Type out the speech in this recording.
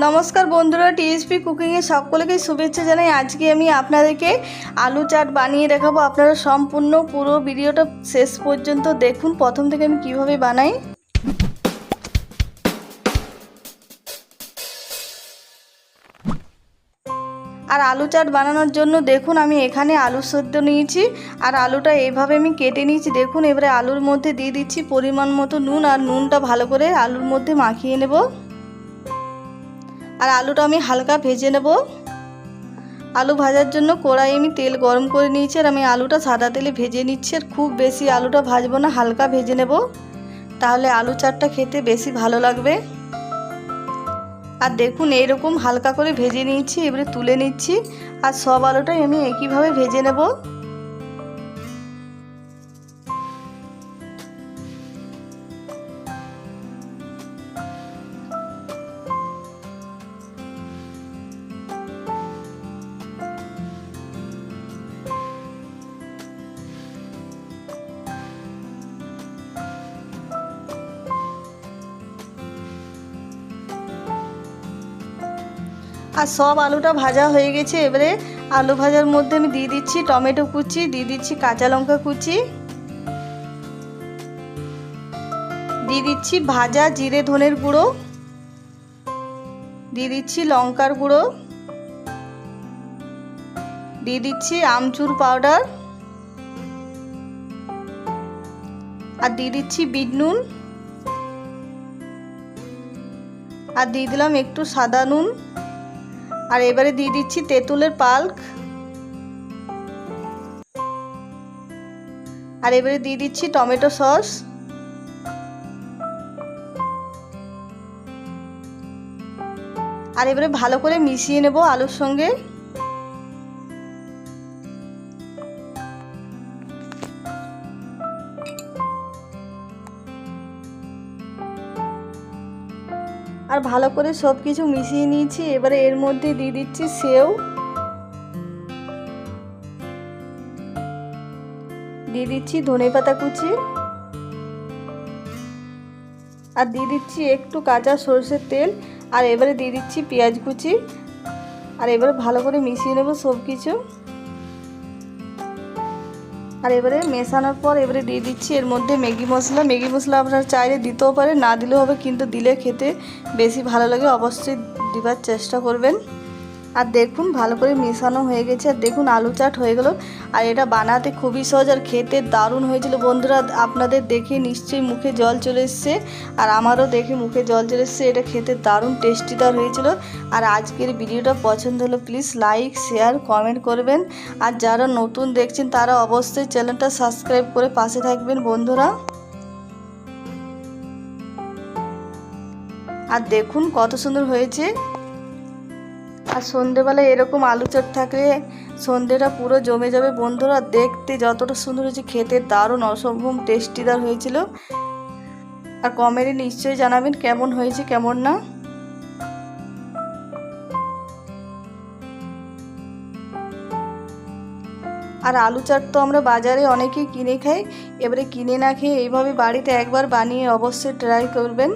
নমস্কার বন্ধুরা টিএসপি কুকিংয়ে সকলকে শুভেচ্ছা জানাই। আজকে আমি আপনাদেরকে আলু চাট বানিয়ে দেখাবো। আপনারা সম্পূর্ণ পুরো ভিডিওটা শেষ পর্যন্ত দেখুন। প্রথম থেকে আমি কীভাবে বানাই। আর আলু চাট বানানোর জন্য দেখুন, আমি এখানে আলু সেদ্ধ নিয়েছি। আর আলুটা এইভাবে আমি কেটে নিয়েছি। দেখুন, এবারে আলুর মধ্যে দিয়ে দিচ্ছি পরিমাণ মতো নুন। আর নুনটা ভালো করে আলুর মধ্যে মাখিয়ে নেব। আর আলুটা আমি হালকা ভেজে নেব। আলু ভাজার জন্য কড়াই আমি তেল গরম করে নিয়েছি আর আমি আলুটা সাদা তেলে ভেজে নিচ্ছি আর খুব বেশি আলুটা ভাজবো না, হালকা ভেজে নেব। তাহলে আলু চাটটা খেতে বেশি ভালো লাগবে। আর দেখুন এইরকম হালকা করে ভেজে নিয়েছি, এবারে তুলে নিচ্ছি। আর সব আলুটাই আমি একইভাবে ভেজে নেব। আর সব আলুটা ভাজা হয়ে গেছে, এবারে আলু ভাজার মধ্যে আমি দিয়ে দিচ্ছি টমেটো কুচি, দিয়ে দিচ্ছি কাঁচা লঙ্কা কুচি। দিয়ে দিচ্ছি ভাজা জিরে ধনের গুঁড়ো। দিয়ে দিচ্ছি লঙ্কার গুঁড়ো। দিয়ে দিচ্ছি আমচুর পাউডার। আর দিয়ে দিচ্ছি বিট নুন। আর দিয়ে দিলাম একটু সাদা নুন। আর এবারে দিয়ে দিচ্ছি তেঁতুলের পাল্ক। আর এবারে দিয়ে দিচ্ছি টমেটো সস। আর এবারে ভালো করে মিশিয়ে নেব আলুর সঙ্গে। আর ভালো করে সব কিছু মিশিয়ে নিয়েছি, এবারে এর মধ্যে দিয়ে দিচ্ছি সেও। দিয়ে দিচ্ছি ধনে পাতা কুচি। আর দিয়ে দিচ্ছি একটু কাঁচা সর্ষের তেল, আর এবারে দিয়ে দিচ্ছি পেঁয়াজ কুচি। আর এবারে ভালো করে মিশিয়ে নেব সব কিছু আর এবারে মেশানোর পর এবারে দিয়ে দিচ্ছি, এর মধ্যে ম্যাগি মশলা। ম্যাগি মশলা আপনারা চাইলে দিতেও পারে না দিলেও হবে, কিন্তু দিলে খেতে বেশি ভালো লাগে। অবশ্যই দিবার চেষ্টা করবেন। আর দেখুন, ভালো করে মেশানো হয়ে গেছে। আর দেখুন, আলু চাট হয়ে গেল। আর এটা বানাতে খুবই সহজ আর খেতে দারুণ হয়েছিল। বন্ধুরা, আপনাদের দেখে নিশ্চয়ই মুখে জল চলে এসছে। আর আমারও দেখে মুখে জল চলে এসছে। এটা খেতে দারুণ টেস্টিদার হয়েছিল। আর আজকের ভিডিওটা পছন্দ হলো প্লিজ লাইক শেয়ার কমেন্ট করবেন। আর যারা নতুন দেখছেন, তারা অবশ্যই চ্যানেলটা সাবস্ক্রাইব করে পাশে থাকবেন, বন্ধুরা। আর দেখুন, কত সুন্দর হয়েছে। আর সন্ধেবেলায় এরকম আলু চট থাকলে সন্ধেটা পুরো জমে যাবে। বন্ধুরা, দেখতে যতটা সুন্দর হয়েছে, খেতে দারুণ অসম্ভব টেস্টিদার হয়েছিল। আর কমেন্টে নিশ্চয়ই জানাবেন কেমন হয়েছে, কেমন না। আর আলু চাট তো আমরা বাজারে অনেকেই কিনে খাই। এবারে কিনে না খেয়ে এইভাবে বাড়িতে একবার বানিয়ে অবশ্যই ট্রাই করবেন।